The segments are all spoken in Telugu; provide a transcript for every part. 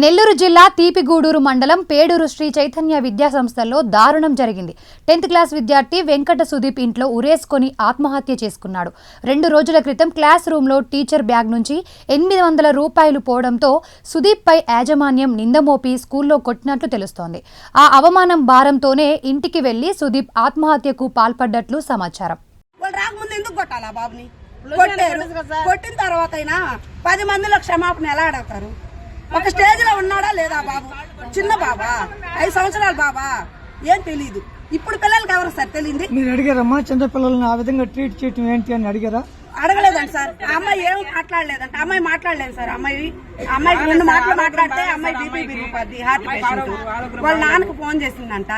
నెల్లూరు జిల్లా తీపిగూడూరు మండలం పేడూరు శ్రీ చైతన్య విద్యా సంస్థల్లో దారుణం జరిగింది. టెన్త్ క్లాస్ విద్యార్థి వెంకట సుదీప్ ఇంట్లో ఉరేసుకొని ఆత్మహత్య చేసుకున్నాడు. రెండు రోజుల క్రితం క్లాస్ రూమ్లో టీచర్ బ్యాగ్ నుంచి ఎనిమిది వందల రూపాయలు పోవడంతో సుదీప్పై యాజమాన్యం నిందమోపి స్కూల్లో కొట్టినట్లు తెలుస్తోంది. ఆ అవమానం భారంతోనే ఇంటికి వెళ్ళి సుదీప్ ఆత్మహత్యకు పాల్పడ్డట్లు సమాచారం. కొట్టిన తర్వాత అయినా పది మందిలో క్షమాపణ ఎలా అడుగుతారు? ఒక స్టేజ్లో ఉన్నాడా లేదా బాబు? చిన్న బాబా? ఐదు సంవత్సరాల బాబా? ఏం తెలియదు ఇప్పుడు పిల్లలకి ఎవరు సార్ తెలియంది మీరు అడిగారమ్మా చిన్న పిల్లల్ని ఆ విధంగా ట్రీట్ చేయటం ఏంటి అని అడిగారా? అడగలేదండి సార్. ఆ అమ్మాయి ఏం మాట్లాడలేదంట. అమ్మాయి మాట్లాడలేదు సార్. అమ్మాయి అమ్మాయి రెండు మాటలు మాట్లాడితే అమ్మాయి బీపీ పెరిగిపోద్ది హార్ట్ పేషెంట్ వాళ్ళ నాన్నకు ఫోన్ చేసిందంట.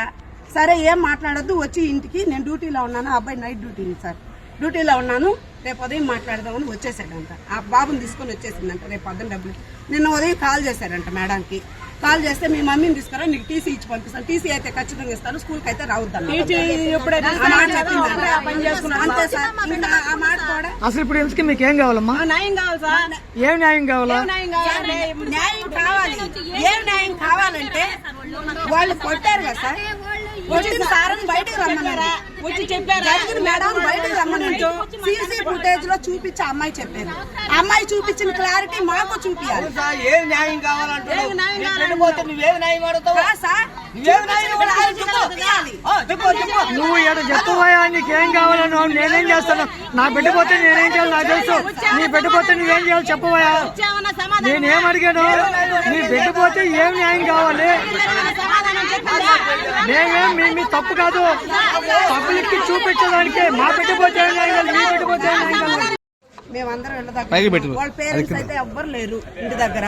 సరే ఏం మాట్లాడొద్దు వచ్చి ఇంటికి. నేను డ్యూటీలో ఉన్నాను. అబ్బాయి నైట్ డ్యూటీ సార్. డ్యూటీలో ఉన్నాను. రేపు ఉదయం మాట్లాడదామని వచ్చేసాడంట ఆ బాబుని తీసుకొని వచ్చేసిందంట. రేపు పొద్దున డబ్బులు. నిన్న ఉదయం కాల్ చేశారంట మేడంకి. కాల్ చేస్తే మీ మమ్మీని తీసుకురా నీకు టీసీ ఇచ్చి పంపిస్తాను. టీసీ అయితే ఖచ్చితంగా ఇస్తాను స్కూల్కి అయితే రావద్దాను. అంతే సార్ ఇంకా ఆ మాట కూడా అసలు ఇప్పుడు ఎందుకు మీకు ఏం కావాలమ్మా? న్యాయం కావాలి సార్. ఏం న్యాయం కావాలా? న్యాయం కావాలి? న్యాయం కావాలి. ఏం న్యాయం కావాలంటే వాళ్ళు కొట్టారు కదా సార్. కొట్టిన సారని బయటకు రమ్మన్నారు వచ్చి చెప్పారు? మేడం బయటకు రమ్మన్నారు సీసీ ఫుటేజ్లో చూపించి అమ్మాయి చెప్పారు అమ్మాయి చూపించిన క్లారిటీ మాకు చూపించాలి. ఏం న్యాయం కావాలంటున్నావు? నువ్వేం న్యాయం అడుగుతావు? కాదు సార్. నువ్వేం న్యాయం అడుగుతావు? చెప్పు చెప్పు నువ్వు ఇక్కడ చెప్పబోయా నీకేం కావాలను నేనేం చేస్తాను? నా బిడ్డ పోతే నేనేం చేయాలి? నాకు తెలుసు. నీ బిడ్డ పోతే నువ్వేం చేయాలి? చెప్పబోయా నేనేం అడిగాను? నీ బిడ్డ పోతే ఏం న్యాయం కావాలి? నేనేం మీ మీ తప్పు కాదు. పబ్లిక్కి చూపించడానికి మా బిడ్డ పోతే ఏం న్యాయం కావాలి? మీ బిడ్డ పోతే ఏం న్యాయం కావాలి? మేమందరం ఇళ్ళ దగ్గర వాళ్ళ పేరెంట్స్ అయితే ఎవ్వరు లేరు ఇంటి దగ్గర.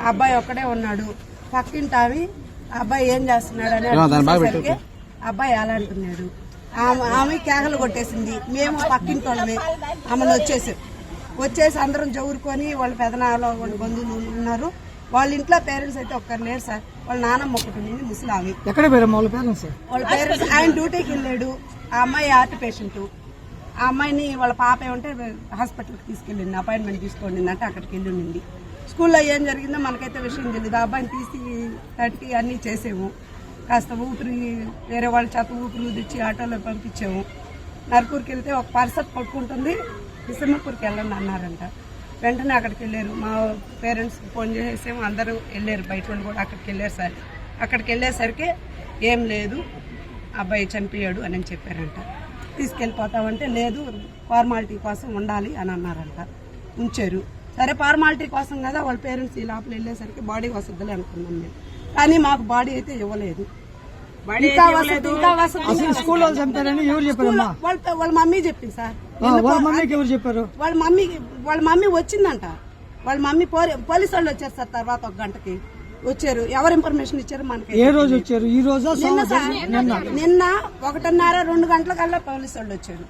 ఆ అబ్బాయి ఒక్కడే ఉన్నాడు. పక్కింటి ఆమె ఆ అబ్బాయి ఏం చేస్తున్నాడు అని అబ్బాయి ఎలా అంటున్నాడు ఆమె ఆమె కేకలు కొట్టేసింది. మేము పక్కింటి వాళ్ళమే ఆమెను వచ్చేసాం. వచ్చేసి అందరం జవురుకొని వాళ్ళ పెదనాలో వాళ్ళ బంధువులు ఉన్నారు. వాళ్ళ ఇంట్లో పేరెంట్స్ అయితే ఒక్కరు లేరు సార్. వాళ్ళ నాన్నమ్మ ఒకటి ఉంది ముసలామి. ఎక్కడ వాళ్ళ పేరెంట్స్ వాళ్ళ పేరెంట్స్ ఆయన డ్యూటీకి వెళ్ళాడు. ఆ అమ్మాయి హార్ట్ పేషెంట్ ఆ అమ్మాయిని వాళ్ళ పాప ఏమంటే హాస్పిటల్కి తీసుకెళ్ళింది అపాయింట్మెంట్ తీసుకోండి అంటే అక్కడికి వెళ్ళి ఉండింది. స్కూల్లో ఏం జరిగిందో మనకైతే విషయం తెలియదు ఆ అబ్బాయిని తీసి తట్టి అన్నీ చేసాము. కాస్త ఊపిరి వేరే వాళ్ళ చేత ఊపిరి ఊదిచ్చి ఆటోలో పంపించాము. నర్పూర్కి వెళ్తే ఒక పర్సత్ పట్టుకుంటుంది. సింహపూర్కి వెళ్ళండి అన్నారంట. వెంటనే అక్కడికి వెళ్ళారు. మా పేరెంట్స్ ఫోన్ చేసేసాము అందరూ వెళ్ళారు. బయట వాళ్ళు కూడా అక్కడికి వెళ్ళారు సార్. అక్కడికి వెళ్ళేసరికి ఏం లేదు. అబ్బాయి చనిపోయాడు అని చెప్పారంట. తీసుకెళ్ళిపోతామంటే లేదు. ఫార్మాలిటీ కోసం ఉండాలి అని అన్నారంట. ఉంచారు. సరే ఫార్మాలిటీ కోసం కదా వాళ్ళ పేరెంట్స్ ఈ లోపల వెళ్ళేసరికి బాడీ వసతులే అనుకున్నాం మేము. కానీ మాకు బాడీ అయితే ఇవ్వలేదు. స్కూల్ వాళ్ళు మమ్మీ చెప్పింది సార్. చెప్పారు? వాళ్ళ మమ్మీ వాళ్ళ మమ్మీ వచ్చిందంట. వాళ్ళ మమ్మీ పోలీ- పోలీసు వాళ్ళు వచ్చారు సార్ తర్వాత ఒక గంటకి. వచ్చారు. ఎవరు ఇన్ఫర్మేషన్ ఇచ్చారు మనకి ఏ రోజు వచ్చారు? ఈ రోజా నిన్న ఒకటిన్నర రెండు గంటల కల్లా పోలీసు వాళ్ళు వచ్చారు.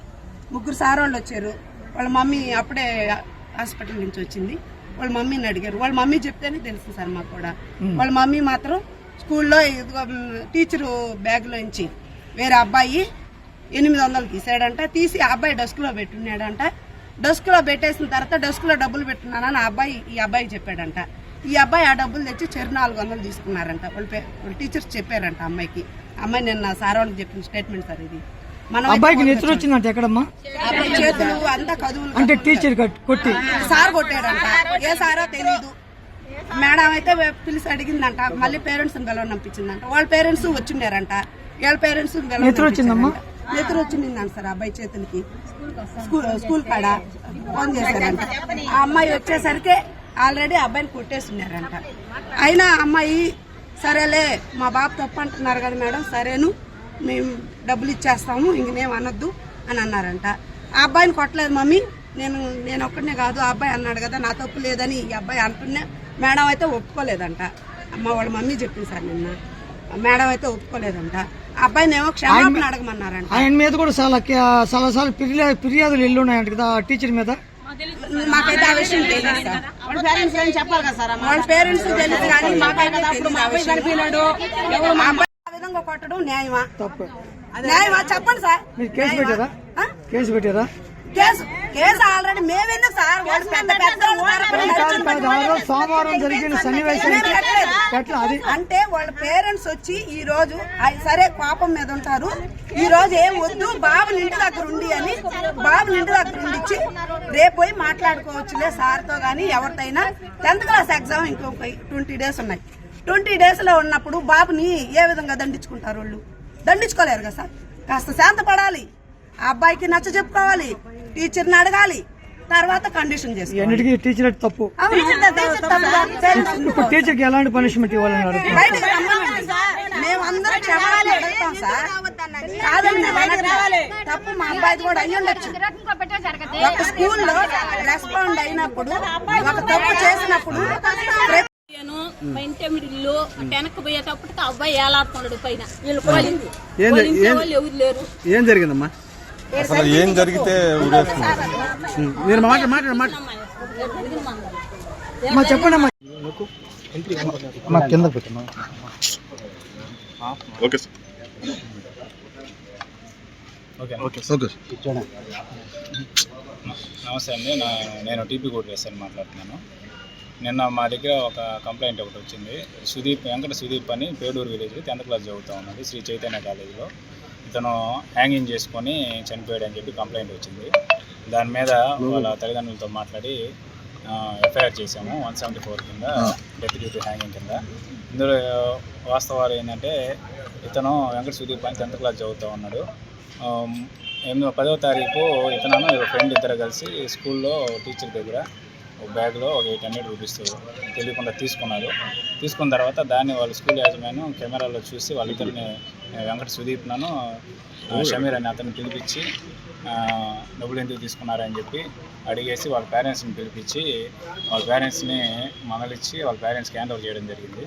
ముగ్గురు సార్ వాళ్ళు వచ్చారు. వాళ్ళ మమ్మీ అప్పుడే హాస్పిటల్ నుంచి వచ్చింది. వాళ్ళ మమ్మీని అడిగారు. వాళ్ళ మమ్మీ చెప్తేనే తెలుసు సార్ మాకు కూడా. వాళ్ళ మమ్మీ మాత్రం స్కూల్లో టీచరు బ్యాగ్లో నుంచి వేరే అబ్బాయి ఎనిమిది వందలు తీసాడంట తీసి ఆ అబ్బాయి డస్క్లో పెట్టున్నాడంట. డస్క్లో పెట్టేసిన తర్వాత డస్క్లో డబ్బులు పెట్టున్నానని ఆ అబ్బాయి ఈ అబ్బాయి చెప్పాడంట. ఈ అబ్బాయి ఆ డబ్బులు తెచ్చి చెరు నాలుగు వందలు తీసుకున్నారంట. వాళ్ళ టీచర్స్ చెప్పారంట అమ్మాయికి. అమ్మాయి నిన్న సార్ వాళ్ళకి చెప్పిన స్టేట్మెంట్ సార్ ఇది. మనం అబ్బాయికి నెత్తురు వచ్చిందంట ఎక్కడమ్మా? అబ్బాయి చేతులు అంతా కదువులు అంటే టీచర్ కట్- కొట్టి. సార్ కొట్టాడంట. ఏ సారో తెలీదు. మేడం అయితే పిలిచి అడిగిందంట. మళ్ళీ పేరెంట్స్ పిలిపించిందంట వాళ్ళ పేరెంట్స్ వచ్చిండారంట. వీళ్ళ పేరెంట్స్ నెత్తురు వచ్చిందమ్మా? నెత్తురు వచ్చిందంట సార్ అబ్బాయి చేతులకి. స్కూల్ స్కూల్ కాడ ఫోన్ చేశారంట. ఆ అమ్మాయి వచ్చేసరికి ఆల్రెడీ అబ్బాయిని కొట్టేస్తున్నారంట. అయినా అమ్మాయి సరేలే మా బాబు తప్పు అంటున్నారు కదా మేడం సరేను. మేము డబ్బులు ఇచ్చేస్తాము ఇంకనేం అనొద్దు అని అన్నారంట. ఆ అబ్బాయిని కొట్టలేదు మమ్మీ. నేను నేను ఒక్కడనే కాదు ఆ అబ్బాయి అన్నాడు కదా నా తప్పు లేదని ఈ అబ్బాయి అంటున్నా మేడం అయితే ఒప్పుకోలేదంట. అమ్మ వాళ్ళ మమ్మీ చెప్పింది సార్ నిన్న. మేడం అయితే ఒప్పుకోలేదంట. ఆ అబ్బాయిని ఏమో క్షమాపణ అడగమన్నారంట. ఆయన మీద కూడా చాలా చాలా సార్లు ఫిర్యాదు ఫిర్యాదులు ఎల్లు ఉన్నాయంట కదా టీచర్ మీద? మాకైతే ఆ విషయం తెలియదు సార్. వాళ్ళ పేరెంట్స్ చెప్పాలి కదా సార్? వాళ్ళ పేరెంట్స్ తెలియదు కానీ మాకైతే అప్పుడు మా అబ్బాయి చనిపోయినాడు ఎవరు మా విధంగా కొట్టడం న్యాయమా? తప్పు. న్యాయమా? చెప్పండి సార్. మీరు కేసు పెట్టారా? ఆ? కేసు పెట్టారా? కేసు కేసు ఆల్రెడీ మేమెందుకు సార్? సోమవారం జరిగిన అది అంటే వాళ్ళ పేరెంట్స్ వచ్చి ఈ రోజు "అయ్ సరే కోపం మీద ఉంటారు. ఈ రోజు ఏం వద్దు బాబుని ఇంటి దగ్గర ఉండి అని బాబుని ఇంటి దగ్గర ఉండిచ్చి రేపు పోయి మాట్లాడుకోవచ్చులే సార్తో గానీ ఎవరితోనైనా టెన్త్ క్లాస్ ఎగ్జామ్ ఇంకొక ట్వంటీ డేస్ ఉన్నాయి. ట్వంటీ డేస్లో ఉన్నప్పుడు బాబుని ఏ విధంగా దండించుకుంటారు వాళ్ళు? దండించుకోలేరు కదా సార్. కాస్త శాంతపడాలి. ఆ అబ్బాయికి నచ్చ చెప్పుకోవాలి. టీచర్ని అడగాలి. తర్వాత కండిషన్ చేసుకోవాలి. టీచర్ తప్పు. ఎలాంటి పనిష్మెంట్ ఇవ్వాలని అడుగుతున్నారు బయటకు రమ్మనండి. మేమందరం క్షమాపణ అడుగుతాం సార్. కాదండి. తప్పు మా అబ్బాయిది కూడా అయ్యి ఉండొచ్చు. ఒక స్కూల్లో రెస్పాండ్ అయినప్పుడు ఒక తప్పు చేసినప్పుడు మా ఇంటి ఇల్లు వెనక్కి పోయేటప్పటికి ఆ అబ్బాయి ఏలాడుతున్నాడు పైన. వీళ్ళు కోలింది. ఎవరు లేరు? ఏం జరిగిందమ్మా? అసలు ఏం జరిగితే మీరు మాట్లాడు మాట్లాడు. అమ్మా చెప్పండి అమ్మా. Okay sir. Okay. Okay okay నమస్తే అండి. నా నేను టీపీ కోట్ వేసాను మాట్లాడుతున్నాను. నిన్న మా దగ్గర ఒక కంప్లైంట్ ఒకటి వచ్చింది. సుదీప్ వెంకట సుదీప్ అని పేడూరు విలేజ్ టెన్త్ క్లాస్ చదువుతూ ఉన్నది శ్రీ చైతన్య కాలేజీలో ఇతను హ్యాంగింగ్ చేసుకొని చనిపోయాడు అని చెప్పి కంప్లైంట్ వచ్చింది. దాని మీద వాళ్ళ తల్లిదండ్రులతో మాట్లాడి ఎఫ్ఐఆర్ చేశాము. వన్ సెవెంటీ ఫోర్ కింద డెత్ డ్యూటీ హ్యాంగింగ్ కింద. ఇందులో వాస్తవాలు ఏంటంటే ఇతను వెంకట సుదీప్ అని టెన్త్ క్లాస్ చదువుతూ ఉన్నాడు. ఎనిమిదో పదవ తారీఖు ఇతను ఫ్రెండ్ ఇద్దరు కలిసి స్కూల్లో టీచర్ దగ్గర ఒక బ్యాగ్లో ఒక ఎయిట్ హండ్రెడ్ రూపీస్ తెలియకుండా తీసుకున్నారు. తీసుకున్న తర్వాత దాన్ని వాళ్ళ స్కూల్ యాజమాన్యం కెమెరాలో చూసి వాళ్ళిద్దరిని వెంకట సుదీప్ నన్ను షమీర్ అని అతన్ని పిలిపించి డబ్బులు ఎందుకు తీసుకున్నారని చెప్పి అడిగేసి వాళ్ళ పేరెంట్స్ని పిలిపించి వాళ్ళ పేరెంట్స్ని మనలిచ్చి వాళ్ళ పేరెంట్స్కి హ్యాండ్ ఓవర్ చేయడం జరిగింది.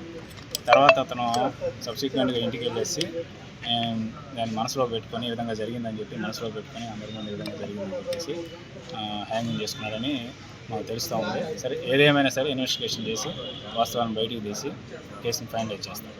తర్వాత అతను సబ్సిక్వెంట్గా ఇంటికి వెళ్ళేసి దాన్ని మనసులో పెట్టుకొని ఈ విధంగా జరిగిందని చెప్పి మనసులో పెట్టుకొని అందరి ముందు ఈ విధంగా జరిగిందని చెప్పేసి హ్యాంగింగ్ చేసుకున్నారని మాకు తెలుస్తూ ఉంది. సరే ఏదేమైనా సరే ఇన్వెస్టిగేషన్ చేసి వాస్తవాన్ని బయటికి తీసి కేసుని అవుట్ చేస్తాం.